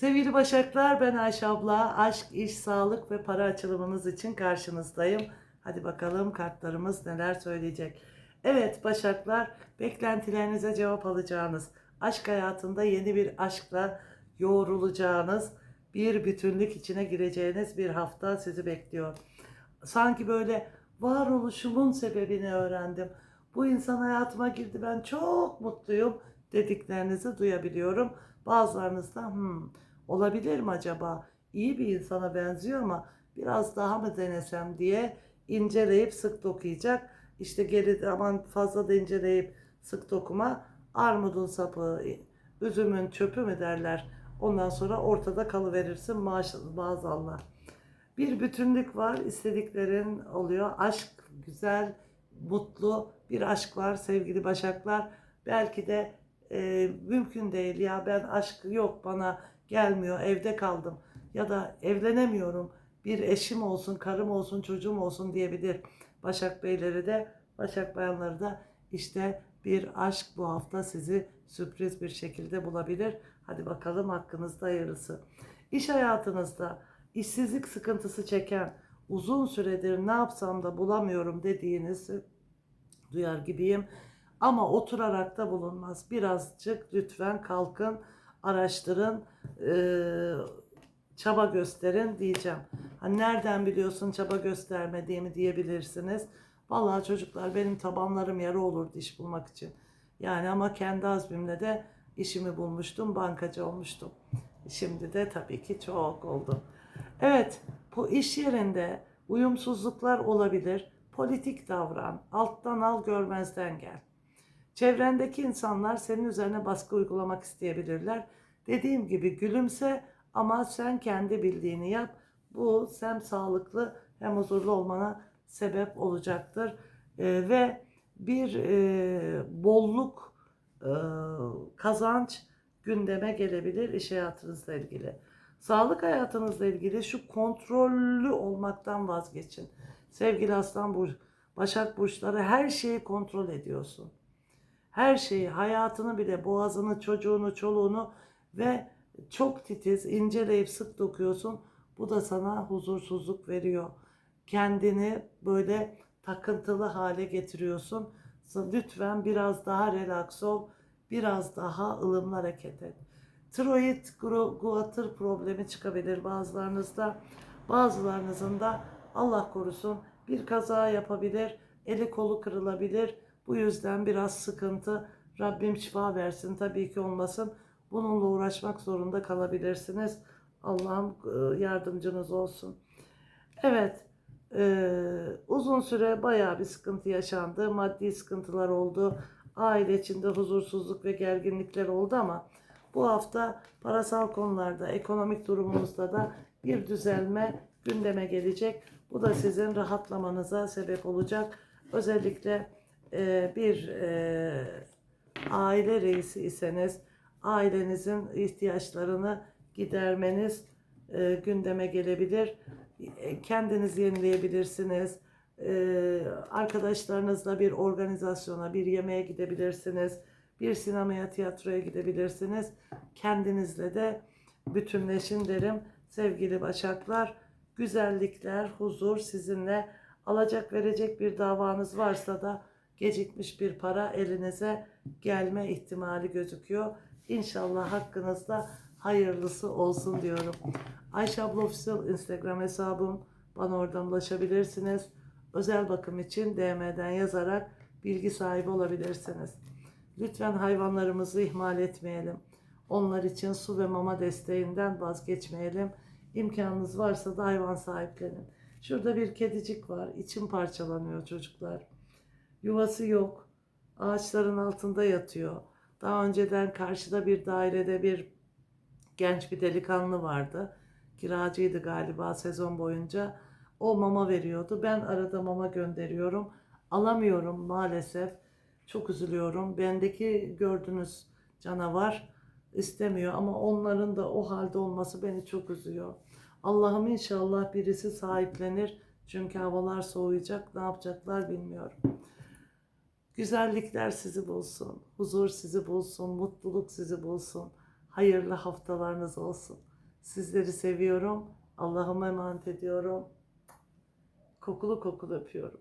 Sevgili Başaklar ben Ayşe abla. Aşk, iş, sağlık ve para açılımınız için karşınızdayım. Hadi bakalım kartlarımız neler söyleyecek. Evet Başaklar beklentilerinize cevap alacağınız, aşk hayatında yeni bir aşkla yoğrulacağınız, bir bütünlük içine gireceğiniz bir hafta sizi bekliyor. Sanki böyle varoluşumun sebebini öğrendim. Bu insan hayatıma girdi ben çok mutluyum dediklerinizi duyabiliyorum. Bazılarınız da hmm, olabilir mi acaba? İyi bir insana benziyor ama biraz daha mı denesem diye inceleyip sık dokuyacak. İşte geri aman fazla da inceleyip sık dokuma armudun sapı, üzümün çöpü mü derler. Ondan sonra ortada kalıverirsin maazallah. Bir bütünlük var, istediklerin oluyor. Aşk güzel, mutlu bir aşk var sevgili başaklar. Belki de e, mümkün değil ya ben aşk yok bana gelmiyor evde kaldım ya da evlenemiyorum bir eşim olsun karım olsun çocuğum olsun diyebilir Başak Beyleri de Başak Bayanları da işte bir aşk bu hafta sizi sürpriz bir şekilde bulabilir. Hadi bakalım hakkınızda hayırlısı. İş hayatınızda işsizlik sıkıntısı çeken uzun süredir ne yapsam da bulamıyorum dediğinizi duyar gibiyim. Ama oturarak da bulunmaz. Birazcık lütfen kalkın, araştırın, eee, çaba gösterin diyeceğim. Hani nereden biliyorsun çaba göstermediğimi diyebilirsiniz. Vallahi çocuklar benim tabanlarım yarı olurdu iş bulmak için. Yani ama kendi azmimle de işimi bulmuştum, bankacı olmuştum. Şimdi de tabii ki çok oldu. Evet, bu iş yerinde uyumsuzluklar olabilir. Politik davran, alttan al görmezden gel. Çevrendeki insanlar senin üzerine baskı uygulamak isteyebilirler. Dediğim gibi gülümse ama sen kendi bildiğini yap. Bu hem sağlıklı hem huzurlu olmana sebep olacaktır. Ee, ve bir e, bolluk, e, kazanç gündeme gelebilir iş hayatınızla ilgili. Sağlık hayatınızla ilgili şu kontrollü olmaktan vazgeçin. Sevgili Aslan Burcu, Başak Burçları her şeyi kontrol ediyorsun. Her şeyi, hayatını bile, boğazını, çocuğunu, çoluğunu ve çok titiz, inceleyip sık dokuyorsun. Bu da sana huzursuzluk veriyor. Kendini böyle takıntılı hale getiriyorsun. Lütfen biraz daha relax ol, biraz daha ılımlı hareket et. Tiroid guatr problemi çıkabilir bazılarınızda. Bazılarınızın da Allah korusun bir kaza yapabilir, eli kolu kırılabilir. Bu yüzden biraz sıkıntı. Rabbim şifa versin tabii ki olmasın. Bununla uğraşmak zorunda kalabilirsiniz. Allah'ım e, yardımcınız olsun. Evet, e, uzun süre bayağı bir sıkıntı yaşandı. Maddi sıkıntılar oldu. Aile içinde huzursuzluk ve gerginlikler oldu ama bu hafta parasal konularda, ekonomik durumunuzda da bir düzelme gündeme gelecek. Bu da sizin rahatlamanıza sebep olacak. Özellikle e, bir e, aile reisi iseniz ailenizin ihtiyaçlarını gidermeniz e, gündeme gelebilir. E, kendinizi yenileyebilirsiniz. E, arkadaşlarınızla bir organizasyona, bir yemeğe gidebilirsiniz. Bir sinemaya, tiyatroya gidebilirsiniz. Kendinizle de bütünleşin derim. Sevgili Başaklar, güzellikler, huzur sizinle alacak verecek bir davanız varsa da gecikmiş bir para elinize gelme ihtimali gözüküyor. İnşallah hakkınızda hayırlısı olsun diyorum. Ayşe abla Official Instagram hesabım. Bana oradan ulaşabilirsiniz. Özel bakım için DM'den yazarak bilgi sahibi olabilirsiniz. Lütfen hayvanlarımızı ihmal etmeyelim. Onlar için su ve mama desteğinden vazgeçmeyelim. İmkanınız varsa da hayvan sahiplenin. Şurada bir kedicik var. İçim parçalanıyor çocuklar. Yuvası yok. Ağaçların altında yatıyor. Daha önceden karşıda bir dairede bir genç bir delikanlı vardı. Kiracıydı galiba sezon boyunca. O mama veriyordu. Ben arada mama gönderiyorum. Alamıyorum maalesef. Çok üzülüyorum. Bendeki gördüğünüz canavar istemiyor ama onların da o halde olması beni çok üzüyor. Allah'ım inşallah birisi sahiplenir. Çünkü havalar soğuyacak. Ne yapacaklar bilmiyorum. Güzellikler sizi bulsun. Huzur sizi bulsun. Mutluluk sizi bulsun. hayırlı haftalarınız olsun. Sizleri seviyorum. Allah'ıma emanet ediyorum. Kokulu kokulu öpüyorum.